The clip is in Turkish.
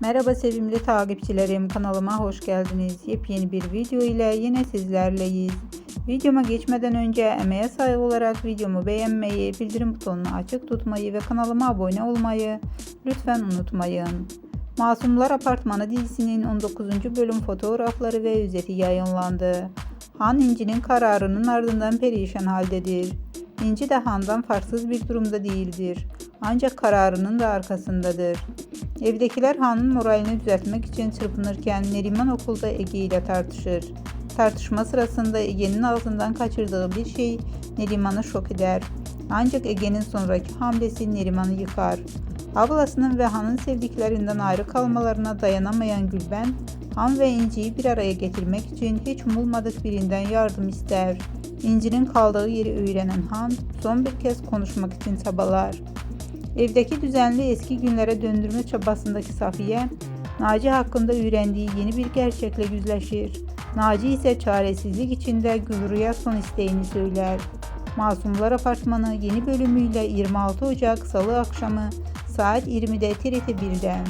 Merhaba sevimli takipçilerim kanalıma hoş geldiniz. Yepyeni bir video ile yine sizlerleyiz. Videoma geçmeden önce emeğe saygı olarak videomu beğenmeyi, bildirim butonunu açık tutmayı ve kanalıma abone olmayı lütfen unutmayın. Masumlar Apartmanı dizisinin 19. bölüm fotoğrafları ve özeti yayınlandı. Han İnci'nin kararının ardından perişan haldedir. İnci de Han'dan farksız bir durumda değildir. Ancak kararının da arkasındadır. Evdekiler Han'ın moralini düzeltmek için çırpınırken Neriman okulda Ege ile tartışır. Tartışma sırasında Ege'nin ağzından kaçırdığı bir şey Neriman'ı şok eder. Ancak Ege'nin sonraki hamlesi Neriman'ı yıkar. Ablasının ve Han'ın sevdiklerinden ayrı kalmalarına dayanamayan Gülben, Han ve İnci'yi bir araya getirmek için hiç umulmadık birinden yardım ister. İnci'nin kaldığı yeri öğrenen Han son bir kez konuşmak için çabalar. Evdeki düzenli eski günlere döndürme çabasındaki Safiye, Naci hakkında öğrendiği yeni bir gerçekle yüzleşir. Naci ise çaresizlik içinde Gülru'ya son isteğini söyler. Masumlar Apartmanı yeni bölümüyle 26 Ocak Salı akşamı saat 20'de TRT 1'den.